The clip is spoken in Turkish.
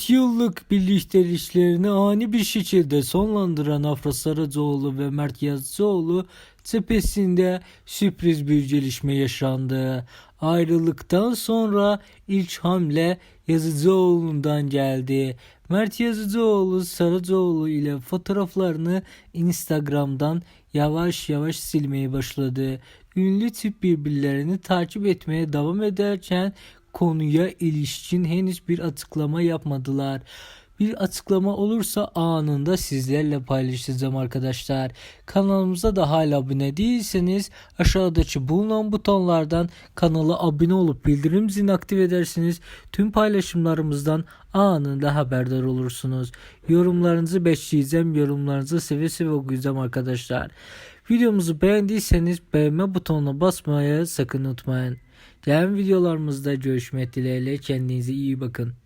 4 yıllık birlikte ilişkilerini ani bir şekilde sonlandıran Afra Saracoğlu ve Mert Yazıcıoğlu tepesinde sürpriz bir gelişme yaşandı. Ayrılıktan sonra ilk hamle Yazıcıoğlu'ndan geldi. Mert Yazıcıoğlu Saracoğlu ile fotoğraflarını Instagram'dan yavaş yavaş silmeye başladı. Ünlü tip birbirlerini takip etmeye devam ederken konuya ilişkin henüz bir açıklama yapmadılar. Bir açıklama olursa anında sizlerle paylaşacağım arkadaşlar. Kanalımıza da hala abone değilseniz aşağıdaki bulunan butonlardan kanala abone olup bildirim zilini aktif edersiniz. Tüm paylaşımlarımızdan anında haberdar olursunuz. Yorumlarınızı bekleyeceğim. Yorumlarınızı seve seve okuyacağım arkadaşlar. Videomuzu beğendiyseniz beğenme butonuna basmayı sakın unutmayın. Diğer videolarımızda görüşmek dileğiyle kendinize iyi bakın.